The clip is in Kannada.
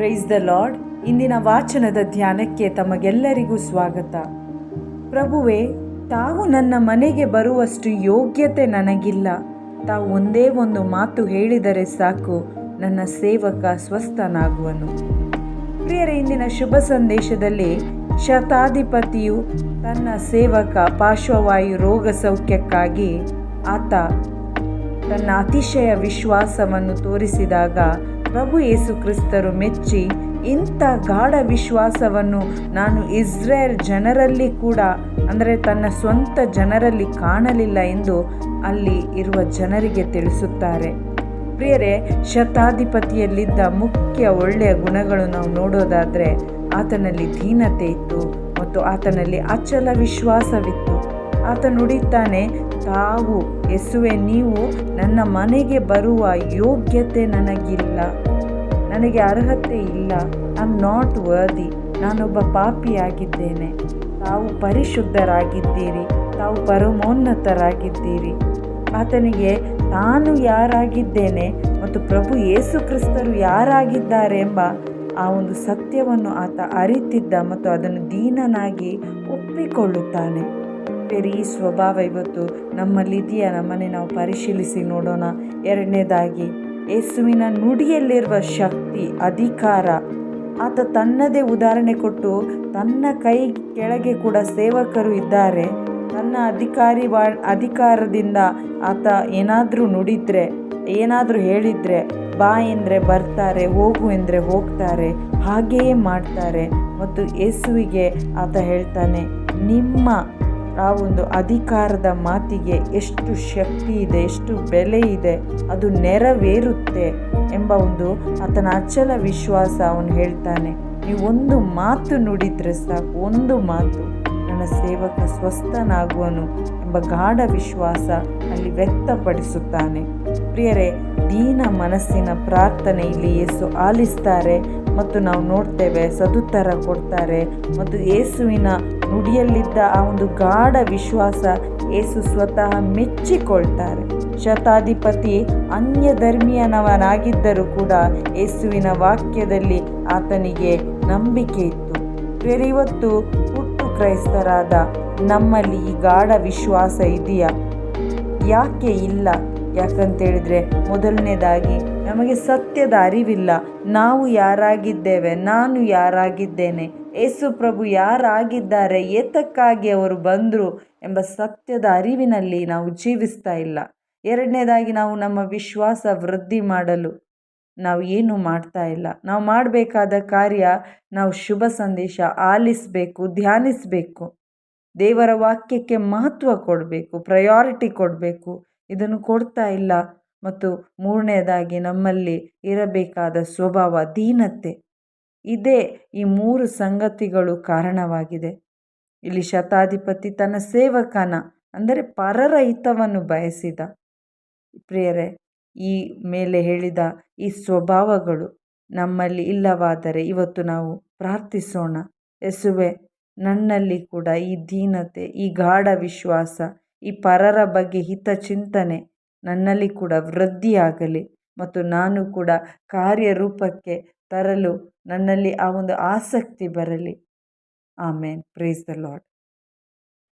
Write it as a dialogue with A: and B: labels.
A: ಪ್ರೈಸ್ ದ ಲಾರ್ಡ್ ಇಂದಿನ ವಾಚನದ ಧ್ಯಾನಕ್ಕೆ ತಮಗೆಲ್ಲರಿಗೂ ಸ್ವಾಗತ. ಪ್ರಭುವೆ, ತಾವು ನನ್ನ ಮನೆಗೆ ಬರುವಷ್ಟು ಯೋಗ್ಯತೆ ನನಗಿಲ್ಲ. ತಾವು ಒಂದೇ ಒಂದು ಮಾತು ಹೇಳಿದರೆ ಸಾಕು, ನನ್ನ ಸೇವಕ ಸ್ವಸ್ಥನಾಗುವನು. ಪ್ರಿಯರ, ಇಂದಿನ ಶುಭ ಸಂದೇಶದಲ್ಲಿ ಶತಾಧಿಪತಿಯು ತನ್ನ ಸೇವಕ ಪಾರ್ಶ್ವವಾಯು ರೋಗ ಸೌಖ್ಯಕ್ಕಾಗಿ ಆತ ತನ್ನ ಅತಿಶಯ ವಿಶ್ವಾಸವನ್ನು ತೋರಿಸಿದಾಗ ಪ್ರಭು ಯೇಸು ಕ್ರಿಸ್ತರು ಮೆಚ್ಚಿ ಇಂಥ ಗಾಢ ವಿಶ್ವಾಸವನ್ನು ನಾನು ಇಸ್ರೇಲ್ ಜನರಲ್ಲಿ ಕೂಡ, ಅಂದರೆ ತನ್ನ ಸ್ವಂತ ಜನರಲ್ಲಿ ಕಾಣಲಿಲ್ಲ ಎಂದು ಅಲ್ಲಿ ಇರುವ ಜನರಿಗೆ ತಿಳಿಸುತ್ತಾರೆ. ಪ್ರಿಯರೇ, ಶತಾಧಿಪತಿಯಲ್ಲಿದ್ದ ಮುಖ್ಯ ಒಳ್ಳೆಯ ಗುಣಗಳು ನಾವು ನೋಡೋದಾದರೆ, ಆತನಲ್ಲಿ ದೀನತೆ ಇತ್ತು ಮತ್ತು ಆತನಲ್ಲಿ ಅಚಲ ವಿಶ್ವಾಸವಿತ್ತು. ಆತ ನುಡಿತಾನೆ, ತಾವು ಎಸುವೆ ನೀವು ನನ್ನ ಮನೆಗೆ ಬರುವ ಯೋಗ್ಯತೆ ನನಗಿಲ್ಲ. ನನಗೆ ಅರ್ಹತೆ ಇಲ್ಲ. I not worthy. ನಾನೊಬ್ಬ ಪಾಪಿಯಾಗಿದ್ದೇನೆ. ತಾವು ಪರಿಶುದ್ಧರಾಗಿದ್ದೀರಿ. ತಾವು ಪರಮೋನ್ನತರಾಗಿದ್ದೀರಿ. ಆತನಿಗೆ ತಾನು ಯಾರಾಗಿದ್ದೇನೆ ಮತ್ತು ಪ್ರಭು ಯೇಸು ಕ್ರಿಸ್ತರು ಯಾರಾಗಿದ್ದಾರೆಂಬ ಆ ಒಂದು ಸತ್ಯವನ್ನು ಆತ ಅರಿತಿದ್ದ ಮತ್ತು ಅದನ್ನು ದೀನನಾಗಿ ಒಪ್ಪಿಕೊಳ್ಳುತ್ತಾನೆ. ಬೇರೆ ಈ ಸ್ವಭಾವ ಇವತ್ತು ನಮ್ಮಲ್ಲಿದೆಯಾ? ನಮ್ಮನೆ ನಾವು ಪರಿಶೀಲಿಸಿ ನೋಡೋಣ. ಎರಡನೇದಾಗಿ, ಯೇಸುವಿನ ನುಡಿಯಲ್ಲಿರುವ ಶಕ್ತಿ, ಅಧಿಕಾರ. ಆತ ತನ್ನದೇ ಉದಾಹರಣೆ ಕೊಟ್ಟು ತನ್ನ ಕೈ ಕೆಳಗೆ ಕೂಡ ಸೇವಕರು ಇದ್ದಾರೆ. ತನ್ನ ಅಧಿಕಾರಿ ಬಾ ಅಧಿಕಾರದಿಂದ ಆತ ಏನಾದರೂ ನುಡಿದ್ರೆ, ಏನಾದರೂ ಹೇಳಿದರೆ, ಬಾ ಎಂದರೆ ಬರ್ತಾರೆ, ಹೋಗು ಎಂದರೆ ಹೋಗ್ತಾರೆ, ಹಾಗೆಯೇ ಮಾಡ್ತಾರೆ. ಮತ್ತು ಯೇಸುವಿಗೆ ಆತ ಹೇಳ್ತಾನೆ, ನಿಮ್ಮ ಆ ಒಂದು ಅಧಿಕಾರದ ಮಾತಿಗೆ ಎಷ್ಟು ಶಕ್ತಿ ಇದೆ, ಎಷ್ಟು ಬೆಲೆ ಇದೆ, ಅದು ನೆರವೇರುತ್ತೆ ಎಂಬ ಒಂದು ಆತನ ಅಚಲ ವಿಶ್ವಾಸ ಅವನು ಹೇಳ್ತಾನೆ. ನೀವು ಒಂದು ಮಾತು ನುಡಿದ್ರೆ ಸಾಕು, ಒಂದು ಮಾತು, ನನ್ನ ಸೇವಕ ಸ್ವಸ್ಥನಾಗುವನು ಎಂಬ ಗಾಢ ವಿಶ್ವಾಸ ಅಲ್ಲಿ ವ್ಯಕ್ತಪಡಿಸುತ್ತಾನೆ. ಪ್ರಿಯರೇ, ದೀನ ಮನಸ್ಸಿನ ಪ್ರಾರ್ಥನೆ ಇಲ್ಲಿ ಯೇಸು ಆಲಿಸ್ತಾರೆ ಮತ್ತು ನಾವು ನೋಡ್ತೇವೆ, ಸದುತ್ತರ ಕೊಡ್ತಾರೆ ಮತ್ತು ಯೇಸುವಿನ ನುಡಿಯಲ್ಲಿದ್ದ ಆ ಒಂದು ಗಾಢ ವಿಶ್ವಾಸ ಯೇಸು ಸ್ವತಃ ಮೆಚ್ಚಿಕೊಳ್ತಾರೆ. ಶತಾಧಿಪತಿ ಅನ್ಯ ಧರ್ಮೀಯನವನಾಗಿದ್ದರೂ ಕೂಡ ಯೇಸುವಿನ ವಾಕ್ಯದಲ್ಲಿ ಆತನಿಗೆ ನಂಬಿಕೆ ಇತ್ತು. ಇವತ್ತು ಹುಟ್ಟು ಕ್ರೈಸ್ತರಾದ ನಮ್ಮಲ್ಲಿ ಈ ಗಾಢ ವಿಶ್ವಾಸ ಇದೆಯಾ? ಯಾಕೆ ಇಲ್ಲ? ಯಾಕಂತೇಳಿದರೆ ಮೊದಲನೇದಾಗಿ ನಮಗೆ ಸತ್ಯದ ಅರಿವಿಲ್ಲ. ನಾವು ಯಾರಾಗಿದ್ದೇವೆ, ನಾನು ಯಾರಾಗಿದ್ದೇನೆ ಯೇಸು ಪ್ರಭು ಯಾರಾಗಿದ್ದಾರೆ, ಏತಕ್ಕಾಗಿ ಅವರು ಬಂದರು ಎಂಬ ಸತ್ಯದ ಅರಿವಿನಲ್ಲಿ ನಾವು ಜೀವಿಸ್ತಾ ಇಲ್ಲ. ಎರಡನೇದಾಗಿ ನಾವು ನಮ್ಮ ವಿಶ್ವಾಸ ವೃದ್ಧಿ ಮಾಡಲು ನಾವು ಏನು ಮಾಡ್ತಾ ಇಲ್ಲ. ನಾವು ಮಾಡಬೇಕಾದ ಕಾರ್ಯ ನಾವು ಶುಭ ಸಂದೇಶ, ಆಲಿಸಬೇಕು, ಧ್ಯಾನಿಸಬೇಕು. ದೇವರ ವಾಕ್ಯಕ್ಕೆ ಮಹತ್ವ ಕೊಡಬೇಕು ಪ್ರಯಾರಿಟಿ ಕೊಡಬೇಕು. ಇದನ್ನು ಕೊಡ್ತಾ ಇಲ್ಲ. ಮತ್ತು ಮೂರನೇದಾಗಿ ನಮ್ಮಲ್ಲಿ ಇರಬೇಕಾದ ಸ್ವಭಾವ ದೀನತೆ. ಇದೇ ಈ ಮೂರು ಸಂಗತಿಗಳು ಕಾರಣವಾಗಿದೆ. ಇಲ್ಲಿ ಶತಾಧಿಪತಿ ತನ್ನ ಸೇವಕನ, ಅಂದರೆ ಪರರ ಹಿತವನ್ನು ಬಯಸಿದ. ಪ್ರಿಯರೇ, ಈ ಮೇಲೆ ಹೇಳಿದ ಈ ಸ್ವಭಾವಗಳು ನಮ್ಮಲ್ಲಿ ಇಲ್ಲವಾದರೆ ಇವತ್ತು ನಾವು ಪ್ರಾರ್ಥಿಸೋಣ. ಎಸುವೆ ನನ್ನಲ್ಲಿ ಕೂಡ ಈ ದೀನತೆ, ಈ ಗಾಢ ವಿಶ್ವಾಸ ಈ ಪರರ ಬಗ್ಗೆ ಹಿತಚಿಂತನೆ ನನ್ನಲ್ಲಿ ಕೂಡ ವೃದ್ಧಿಯಾಗಲಿ ಮತ್ತು ನಾನು ಕೂಡ ಕಾರ್ಯರೂಪಕ್ಕೆ ತರಲು ನನ್ನಲ್ಲಿ ಆ ಒಂದು ಆಸಕ್ತಿ ಬರಲಿ. ಆಮೇನ್. Praise the Lad